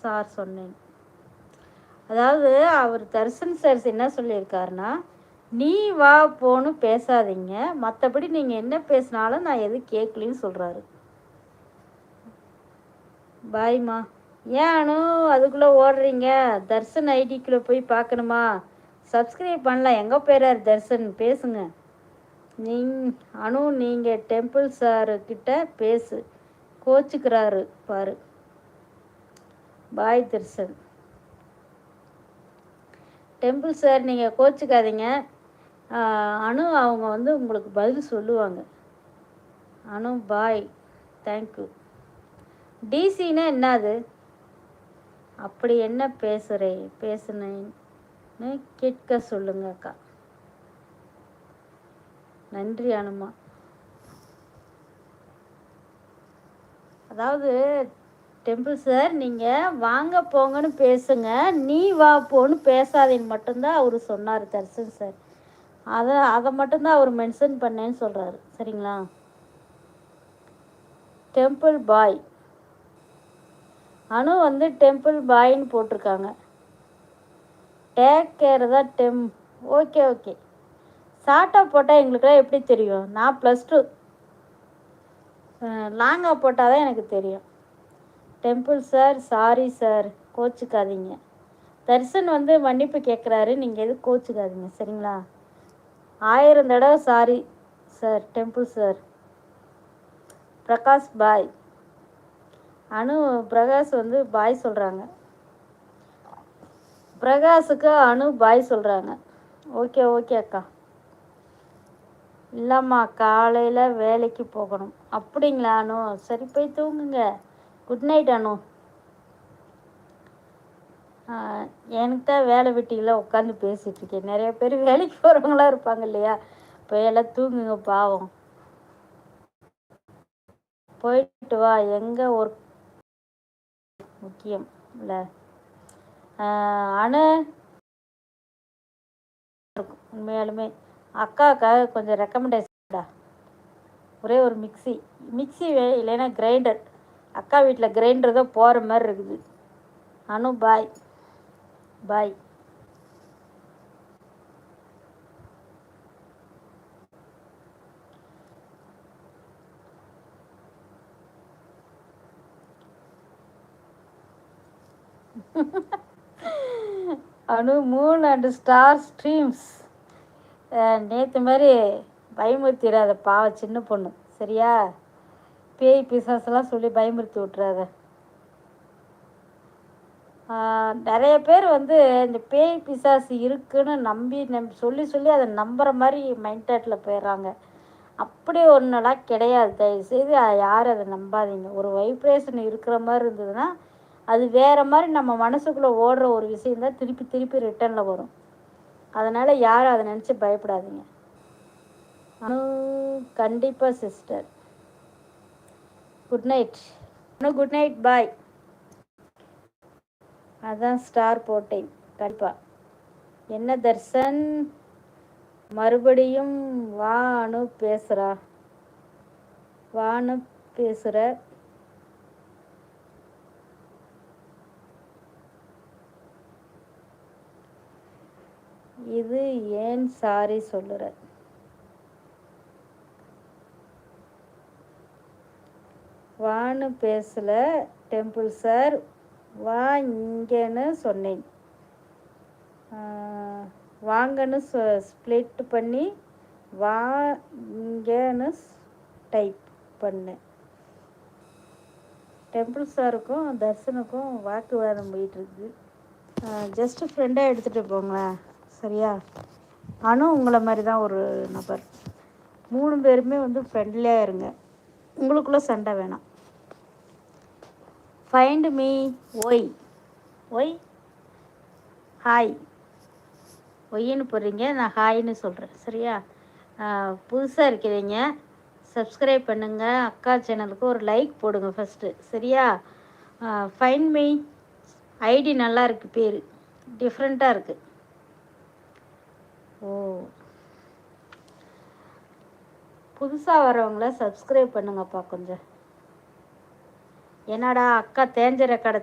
Sir சொன்னேன். அதாவது அவர் Darshan sir என்ன சொல்லியிருக்காருன்னா நீ வா போன்னு பேசாதீங்க. மற்றபடி நீங்கள் என்ன பேசினாலும் நான் எதுவும் கேட்கலின்னு சொல்கிறாரு பாய்மா ஏன் அனு? அதுக்குள்ளே ஓடுறீங்க. தர்சன் ஐடிக்குள்ளே போய் பார்க்கணுமா சப்ஸ்கிரைப் பண்ணலாம் எங்கே போயிறாரு தர்சன்? பேசுங்க. நீங் அனு நீங்கள் டெம்பிள் சாருக்கிட்ட பேசு. கோச்சுக்கிறாரு பாரு. பாய் திருசன். டெம்பிள் சார் நீங்கள் கோச்சிக்காதீங்க. அனு அவங்க வந்து உங்களுக்கு பதில் சொல்லுவாங்க. அனு பாய் தேங்க்யூ டிசின்னா என்னது? அப்படி என்ன பேசுகிறேன் பேசுனேன்னு கேட்க சொல்லுங்க அக்கா. நன்றி அனுமா. அதாவது டெம்பிள் சார் நீங்கள் வாங்க போங்கன்னு பேசுங்க. நீ வா போன்னு பேசாதேன்னு மட்டும்தான் அவர் சொன்னார் தர்சன் சார். அதை அதை மட்டும்தான் அவர் மென்ஷன் பண்ணேன்னு சொல்கிறாரு சரிங்களா? டெம்பிள் பாய் அனு வந்து டெம்பிள் பாய்ன்னு போட்டிருக்காங்க. டேக் கேர் தான் டெம் ஓகே ஓகே ஷார்ட்டாக போட்டால் எங்களுக்கெல்லாம் எப்படி தெரியும்? நான் ப்ளஸ் டூ லாங்காக போட்டால் தான் எனக்கு தெரியும். டெம்பிள் சார் சாரி சார் கோச்சுக்காதீங்க. தரிசன் வந்து மன்னிப்பு கேட்குறாரு நீங்கள் எதுவும் கோச்சுக்காதீங்க சரிங்களா? ஆயிரம் தடவை sorry sir temple sir. Prakash bye. Anu Prakash வந்து பாய் சொல்கிறாங்க பிரகாஷுக்கு அனு பாய் சொல்கிறாங்க ஓகே ஓகே அக்கா. இல்லைம்மா காலையில் வேலைக்கு போகணும். அப்படிங்களா அனு? சரி போய் தூங்குங்க. Good night Anu. எனக்கு தான் வேலை வெட்டியெல்லாம் உட்காந்து பேசிகிட்டு இருக்கேன். நிறைய பேர் வேலைக்கு போகிறவங்களாம் இருப்பாங்க இல்லையா? இப்போ எல்லாம் தூங்குங்க பாவம். போயிட்டு வா எங்கே ஒர்க் முக்கியம் இல்லை. அணு உண்மையாலுமே அக்காவுக்காக கொஞ்சம் ரெக்கமெண்டேஷன்டா ஒரே ஒரு மிக்சி மிக்சி இல்லைன்னா கிரைண்டர் அக்கா வீட்டில் கிரைண்டர் தான் போகிற மாதிரி இருக்குது. Anu bye bye Anu moon and star streams நேற்று மாதிரி பயமுறுத்திடாத பாவ சின்ன பொண்ணு. சரியா? பேய் பிசாசெல்லாம் சொல்லி பயமுறுத்தி விட்றாத நிறைய பேர் வந்து இந்த பேய் பிசாசு இருக்குன்னு நம்பி நம்பி சொல்லி சொல்லி அதை நம்புகிற மாதிரி மைண்ட் போயிடுறாங்க. அப்படி ஒன்றெல்லாம் கிடையாது. தயவுசெய்து யாரும் அதை நம்பாதீங்க. ஒரு வைப்ரேஷன் இருக்கிற மாதிரி இருந்ததுன்னா அது வேறு மாதிரி நம்ம மனசுக்குள்ளே ஓடுற ஒரு விஷயம் தான் திருப்பி திருப்பி ரிட்டனில் வரும். அதனால் யாரும் அதை நினச்சி பயப்படாதீங்க. கண்டிப்பாக சிஸ்டர் குட் நைட் இன்னும் குட் நைட் பாய் அதான் ஸ்டார் போட்டேன் கண்டிப்பாக என்ன தர்சன்? மறுபடியும் வானு பேசுகிறா வானு பேசுகிற இது ஏன் சாரி சொல்லுற? வான்னு பேசல டெம்பிள் சார் வா இங்கேன்னு சொன்னேன். வாங்கன்னு ஸ்ப்ளிட் பண்ணி வா இங்கேன்னு டைப் பண்ணேன் டெம்பிள் சாருக்கும் தர்சனுக்கும் வாக்குவாதம் போயிட்டுருக்கு. ஜஸ்ட்டு ஃப்ரெண்டாக எடுத்துகிட்டு போங்களேன் சரியா? ஆனும் உங்களை மாதிரி தான் ஒரு நபர். மூணு பேருமே வந்து ஃப்ரெண்ட்லியாக இருங்க. உங்களுக்குள்ளே சண்டை வேணாம். Find me Y Y hi ஒய்ன்னு போடுறீங்க. நான் ஹாய்னு சொல்கிறேன் சரியா? புதுசாக இருக்கிறீங்க. சப்ஸ்கிரைப் பண்ணுங்கள் அக்கா சேனலுக்கு ஒரு லைக் போடுங்க ஃபஸ்ட்டு சரியா? ஃபைன் மீ ஐடி நல்லா இருக்குது பேர். டிஃப்ரெண்ட்டாக இருக்குது ஓ. புதுசாக வரவங்கள சப்ஸ்கிரைப் பண்ணுங்கப்பா கொஞ்சம். என்னடா அக்கா தேஞ்ச ரெக்கார்டை